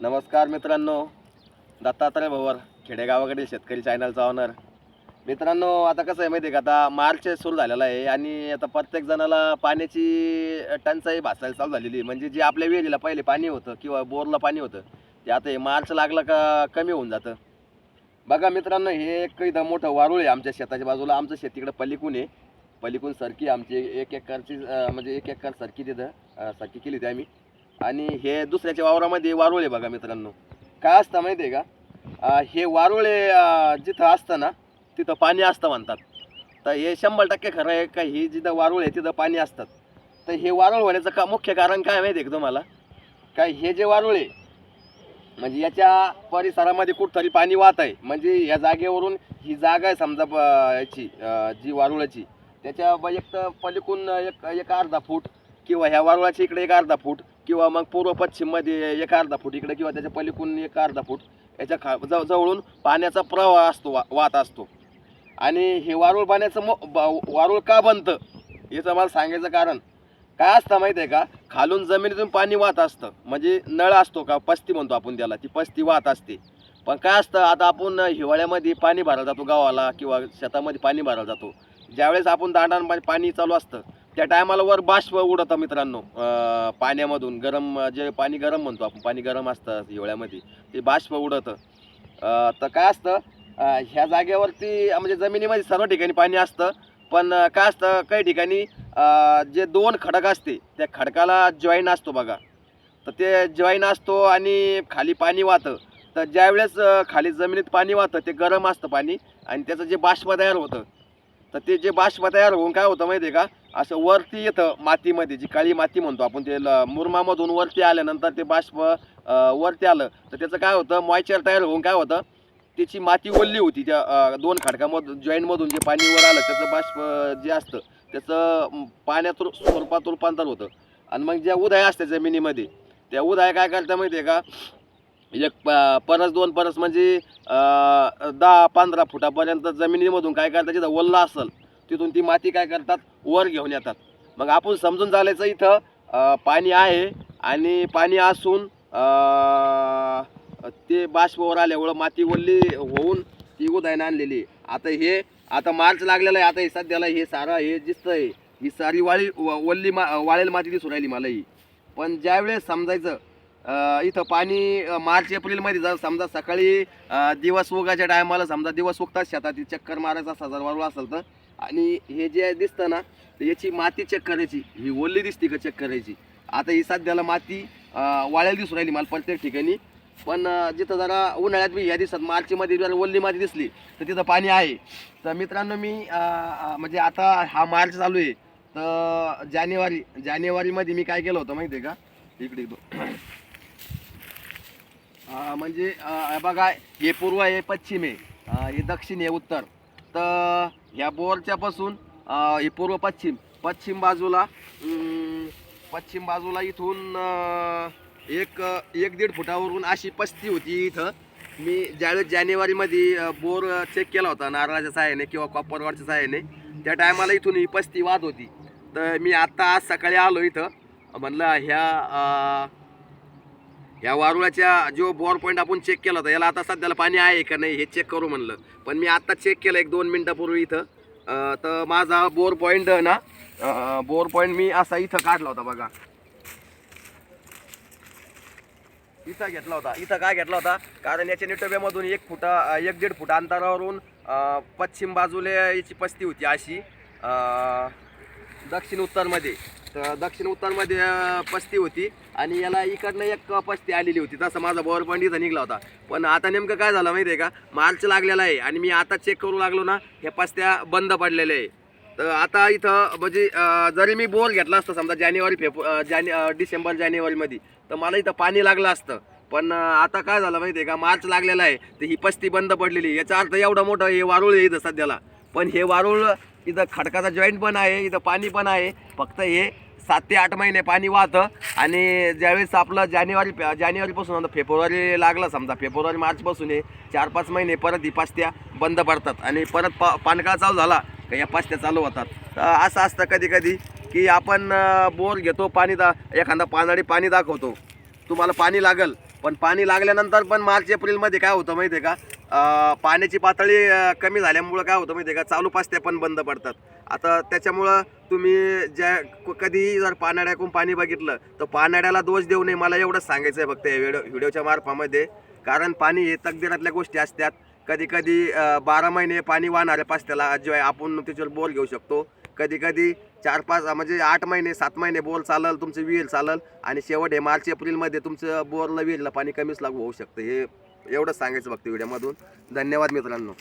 नमस्कार मित्रांनो दत्तात्रय भवर खेडेगावाकडील शेतकरी चॅनलचा ऑनर मित्रांनो आता कसं आहे माहिती आहे का? आता मार्च सुरू झालेला आहे आणि आता प्रत्येक जणाला पाण्याची टंचाई भासायला चालू झालेली आहे. म्हणजे जे आपल्या विहिरीला पहिले पाणी होतं किंवा बोरला पाणी होतं ते आता हे मार्च लागलं का कमी होऊन जातं. बघा मित्रांनो हे एक इथं मोठं वारुळ आहे आमच्या शेताच्या बाजूला. आमचं शेत इकडं पलिकून आहे. पलिकून सरकी आमची. एक एकरची म्हणजे एक एकर सरकी तिथं सरकी केली होती आम्ही. आणि हे दुसऱ्याच्या वावरामध्ये वारुळे आहे बघा मित्रांनो. काय असतं माहिती आहे का हे वारुळे जिथं असतं ना तिथं पाणी असतं म्हणतात. तर हे शंभर टक्के खरं आहे का ही जिथं वारुळ आहे तिथं पाणी असतात. तर हे वारुळ होण्याचं का मुख्य कारण काय माहिती आहे का तुम्हाला? काय हे जे वारुळ आहे म्हणजे याच्या परिसरामध्ये कुठतरी पाणी वाहत आहे. म्हणजे या जागेवरून ही जागा आहे समजा ब- याची जी वारुळाची. त्याच्या ब- एक तर पलीकडून एक एक अर्धा फूट किंवा ह्या वारुळाच्या इकडे एक अर्धा फूट. किंवा मग पूर्व पश्चिममध्ये एक अर्धा फूट इकडे किंवा त्याच्या पलीकडून एक अर्धा फूट याच्या खा जव जवळून पाण्याचा प्रवाह असतो वा वाहत असतो. आणि हे वारुळ पाण्याचं मो वारुळ का बनतं? याचं मला सांगायचं कारण काय असतं माहीत आहे का? खालून जमिनीतून पाणी वाहत असतं. म्हणजे नळ असतो का? पस्ती म्हणतो आपण त्याला. ती पस्ती वाहत असते. पण काय असतं? आता आपण हिवाळ्यामध्ये पाणी भरायला जातो गावाला किंवा शेतामध्ये पाणी भरायला जातो. ज्यावेळेस आपण दांडान पाणी चालू असतं त्या टायमाला वर बाष्प उडतं मित्रांनो. पाण्यामधून गरम जे पाणी गरम म्हणतो आपण पाणी गरम असतं हिवाळ्यामध्ये ते बाष्प उडतं. तर काय असतं ह्या जागेवरती म्हणजे जमिनीमध्ये सर्व ठिकाणी पाणी असतं पण काय असतं काही ठिकाणी जे दोन खडक असते त्या खडकाला जॉईन असतो बघा. तर ते जॉईन असतो आणि खाली पाणी वाहतं. तर ज्यावेळेस खाली जमिनीत पाणी वाहतं ते गरम असतं पाणी आणि त्याचं जे बाष्प तयार होतं. तर ते जे बाष्प तयार होऊन काय होतं माहिती आहे का असं वरती येतं मातीमध्ये जी काळी माती म्हणतो आपण ते ल- मुरमामधून वरती आल्यानंतर ते बाष्प वरती आलं तर त्याचं काय होतं मॉयचर तयार होऊन काय होतं त्याची माती ओलली होती त्या दोन खडकामधून जॉईंटमधून जे पाणी वर आलं त्याचं बाष्प जे असतं त्याचं पाण्यात स्वरूपात रूपांतर होतं. आणि मग ज्या उदय असते जमिनीमध्ये त्या उदय काय करता माहिती आहे का? एक परस दोन परस म्हणजे दहा पंधरा फुटापर्यंत जमिनीमधून काय करता जिथं ओल्ला असेल तिथून ती माती काय करतात? वर घेऊन येतात. मग आपण समजून चालायचं इथं पाणी आहे आणि पाणी असून ते बाष्पवर आल्यामुळं माती ओल्ली होऊन ती उदायनं आणलेली. आता हे आता मार्च लागलेला आहे. आता हे सध्याला हे सारा हे दिसतंय. ही सारी वाळी व- वल्ली मा वाळेल माती दिसून राहिली मला ही पण ज्यावेळेस समजायचं इथं पाणी मार्च एप्रिलमध्ये जर समजा सकाळी दिवस उगाच्या टायमाला समजा दिवस उगतात शेतात चक्कर मारायचा हजार वारू असेल तर आणि हे जे दिसतं ना याची माती चेक करायची. ही ओली दिसते का चेक करायची? आता ही सध्याला माती वाळ्याला दिसून राहिली मला प्रत्येक ठिकाणी. पण जिथं जरा उन्हाळ्यात बी या दिवसात मार्चमध्ये जर ओल्ली माती दिसली तर तिथं पाणी आहे. तर मित्रांनो मी म्हणजे आता हा मार्च चालू आहे. तर जानेवारी जानेवारीमध्ये मी काय केलं होतं माहिती आहे का? इकडे इकडं. म्हणजे बघा हे पूर्व आहे पश्चिम आहे. हे दक्षिण आहे उत्तर. तर ह्या बोरच्या ही हे पूर्व पश्चिम पश्चिम बाजूला पश्चिम बाजूला इथून एक एक दीड फुटावरून अशी पस्ती होती इथं. मी ज्यावेळेस जानेवारीमध्ये बोर चेक केला होता नारळाच्या सहाय्याने किंवा कॉपरवाडच्या सहाय्याने त्या टायमाला इथून ही पस्ती वाद होती. तर मी आत्ता आज सकाळी आलो इथं. म्हणलं ह्या ह्या वारुळाच्या जो बॉर पॉईंट आपण चेक केला होता याला आता सध्याला पाणी आहे का नाही हे चेक करू म्हणलं. पण मी आत्ता चेक केलं एक दोन मिनटापूर्वी इथं. तर माझा बोर पॉईंट ना बोर पॉईंट मी असा इथं काढला होता बघा. इथं घेतला होता इथं काय घेतला होता? कारण याच्या निटोब्यामधून एक फुटा एक दीड फुट अंतरावरून पश्चिम बाजूला याची पस्ती होती अशी. दक्षिण उत्तरमध्ये. तर दक्षिण उत्तरमध्ये पस्ती होती आणि याला इकडनं एक पस्ती आलेली होती. तसं माझा बॉवर पॉईंट इथं निघला होता. पण आता नेमकं काय झालं माहिती आहे का? मार्च लागलेला आहे आणि मी आता चेक करू लागलो ना ह्या पस्त्या बंद पडलेल्या आहे. तर आता इथं म्हणजे जरी मी बोर घेतला असतं समजा जानेवारी फेब्रु जाने डिसेंबर जानेवारीमध्ये तर मला इथं पाणी लागलं असतं. पण आता काय झालं माहिती आहे का? मार्च लागलेला आहे तर ही पस्ती बंद पडलेली याचा अर्थ एवढं मोठं हे वारुळ आहे इथं सध्याला. पण हे वारुळ इथं खडकाचा जॉईंट पण आहे इथं पाणी पण आहे. फक्त हे सात ते आठ महिने पाणी वाहतं. आणि ज्यावेळेस आपलं जानेवारी जानेवारीपासून आता फेब्रुवारी लागला समजा फेब्रुवारी मार्चपासून हे चार पाच महिने परत ही पास्त्या बंद पडतात. आणि परत पा पाणकाळ चालू झाला का या पास्त्या चालू होतात. तर असं असतं कधी कधी की आपण बोर घेतो पाणी दा एखादा पानाडी पाणी दाखवतो. तुम्हाला पाणी लागल. पण पाणी लागल्यानंतर पण मार्च एप्रिलमध्ये काय होतं माहिती आहे का? पाण्याची पातळी कमी झाल्यामुळं काय होतं माहिती आहे का? चालू पास्त्या पण बंद पडतात. आता त्याच्यामुळं तुम्ही ज्या कधीही जर पाण्याड्याकून पाणी बघितलं तर पाण्याड्याला दोष देऊ नये. मला एवढंच सांगायचं आहे फक्त या व्हिडिओ व्हिडिओच्या मार्फामध्ये. कारण पाणी हे तकदिरातल्या गोष्टी असतात. कधी कधी बारा महिने पाणी वाहणाऱ्या पास्त्याला जेव्हा आपण त्याच्यावर बोर घेऊ शकतो. कधी कधी चार पाच म्हणजे आठ महिने सात महिने बोर चालल तुमचं विहीर चालल आणि शेवट हे मार्च एप्रिलमध्ये तुमचं बोरला विहीरला पाणी कमीच लागू होऊ शकतं. हे एवढंच सांगायचं बघते व्हिडिओमधून धन्यवाद मित्रांनो.